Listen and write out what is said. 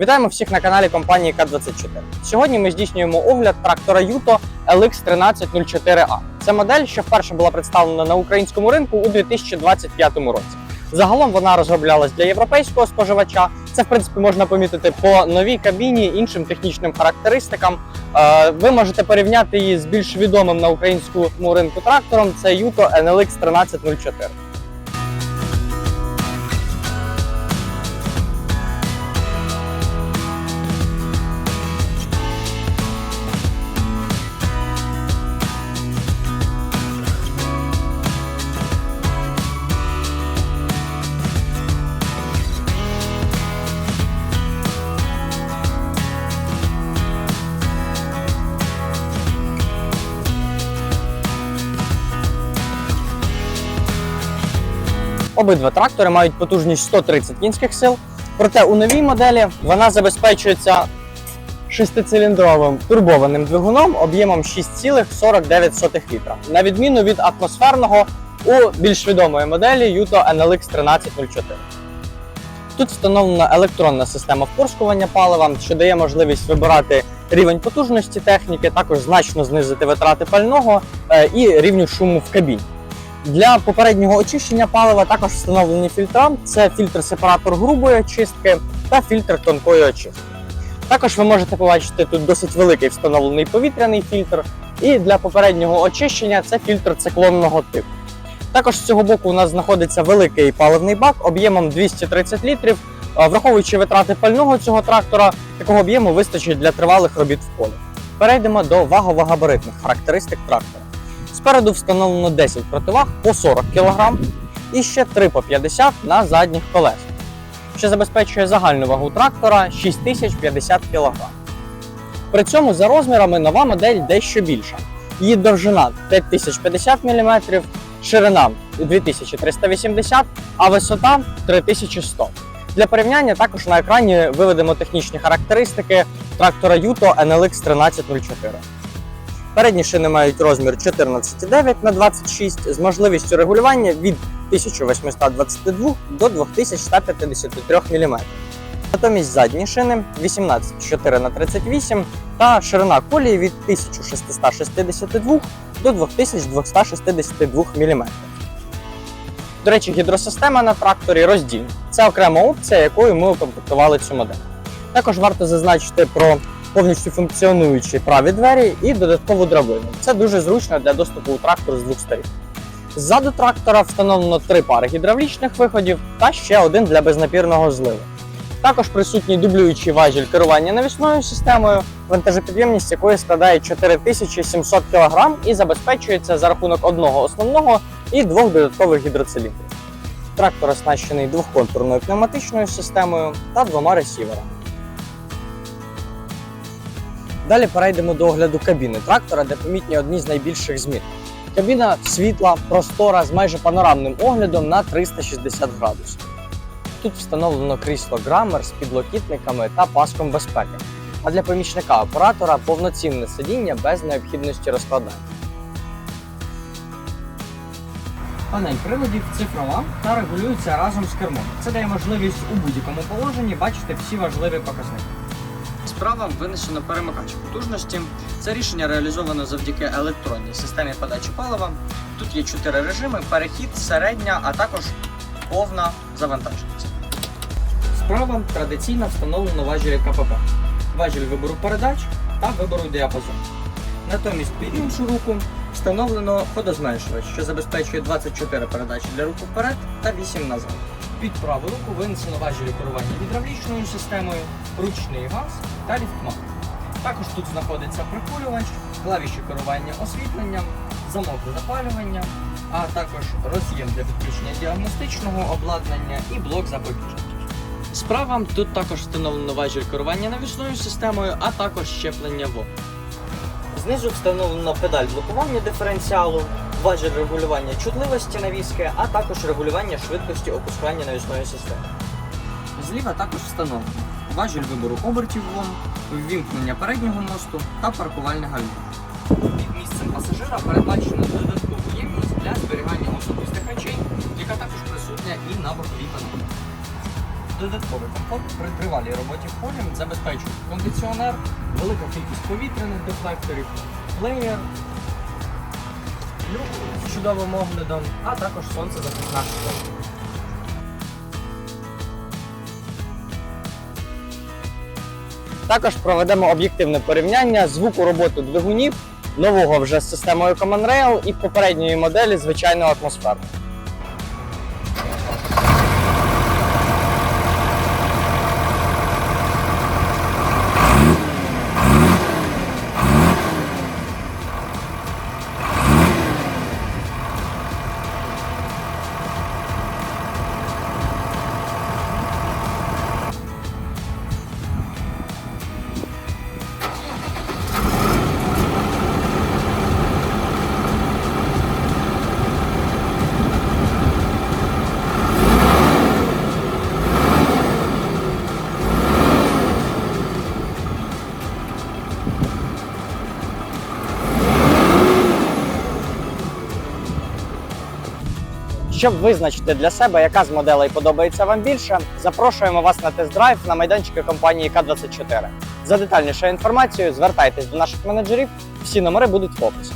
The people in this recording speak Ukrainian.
Вітаємо всіх на каналі компанії К24. Сьогодні ми здійснюємо огляд трактора Юто LX1304A. Це модель, що вперше була представлена на українському ринку у 2025 році. Загалом вона розроблялась для європейського споживача. Це, в принципі, можна помітити по новій кабіні, іншим технічним характеристикам. Е, Ви можете порівняти її з більш відомим на українському ринку трактором. Це Юто NLX 1304. Обидва трактори мають потужність 130 кінських сил, проте у новій моделі вона забезпечується шестициліндровим турбованим двигуном об'ємом 6,49 літра, на відміну від атмосферного у більш відомої моделі Yuto NLX 1304. Тут встановлена електронна система впорскування палива, що дає можливість вибирати рівень потужності техніки, також значно знизити витрати пального е, і рівню шуму в кабіні. Для попереднього очищення палива також встановлені фільтра: це фільтр-сепаратор грубої очистки та фільтр тонкої очистки. Також ви можете побачити тут досить великий встановлений повітряний фільтр, і для попереднього очищення це фільтр циклонного типу. Також з цього боку у нас знаходиться великий паливний бак об'ємом 230 літрів. Враховуючи витрати пального цього трактора, такого об'єму вистачить для тривалих робіт в полі. Перейдемо до вагово-габаритних характеристик трактора. Спереду встановлено 10 противаг по 40 кг і ще 3 по 50 на задніх колесах, що забезпечує загальну вагу трактора 6050 кг. При цьому за розмірами нова модель дещо більша. Її довжина 5050 мм, ширина 2380 а висота 3100 Для порівняння також на екрані виведемо технічні характеристики трактора Yuto NLX 1304. Передні шини мають розмір 14,9 на 26 з можливістю регулювання від 1822 до 2153 мм. Натомість задні шини 18,4 на 38 та ширина колії від 1662 до 2262 мм. До речі, гідросистема на тракторі роздільна. Це окрема опція, якою ми укомплектували цю модель. Також варто зазначити про повністю функціонуючі праві двері і додаткову драбину. Це дуже зручно для доступу у трактор з двох сторін. Ззаду трактора встановлено три пари гідравлічних виходів та ще один для безнапірного зливу. Також присутній дублюючий важіль керування навісною системою, вантажопідємність якої складає 4700 кг і забезпечується за рахунок одного основного і двох додаткових гідроциліндрів. Трактор оснащений двохконтурною пневматичною системою та двома ресіверами. Далі перейдемо до огляду кабіни трактора, де помітні одні з найбільших змін. Кабіна світла, простора з майже панорамним оглядом на 360 градусів. Тут встановлено крісло грамер з підлокітниками та паском безпеки. А для помічника оператора повноцінне сидіння без необхідності розкладання. Панель приводів цифрова та регулюється разом з кермом. Це дає можливість у будь-якому положенні бачити всі важливі показники. Справа винесено перемикач потужності. Це рішення реалізовано завдяки електронній системі подачі палива. Тут є чотири режими: перехід, середня, а також повна завантаженість. Справа традиційно встановлено важілі КПП, важіль вибору передач та вибору діапазону. Натомість під іншу руку встановлено ходозменшувач, що забезпечує 24 передачі для руху вперед та 8 назад. Під праву руку винесено важелі керування гідравлічною системою, ручний газ та ліфтмат. Також тут знаходиться прикурювач, клавіші керування освітленням, замок запалювання, а також роз'єм для підключення діагностичного обладнання і блок запобіжників. Справа тут також встановлено важіль керування навісною системою, а також щеплення ВО. Знизу встановлено педаль блокування диференціалу, важіль регулювання чутливості навіски, а також регулювання швидкості опускання навісної системи. Зліва також встановлено важіль вибору обертів ВОМ, ввімкнення переднього мосту та паркувальне гальмо. Під місцем пасажира передбачено додаткову ємність для зберігання особистих речей, яка також присутня і на боковій панелі. додатковий комфорт при тривалій роботі в полі забезпечують кондиціонер, велика кількість повітряних дефлекторів, плеєр, люк з чудовим оглядом, а також сонцезахисна школа. Також проведемо об'єктивне порівняння звуку роботи двигунів нового вже з системою Common Rail і попередньої моделі звичайного атмосферу. Щоб визначити для себе, яка з моделей подобається вам більше, запрошуємо вас на тест-драйв на майданчики компанії К24. За детальнішою інформацією звертайтесь до наших менеджерів, всі номери будуть в описі.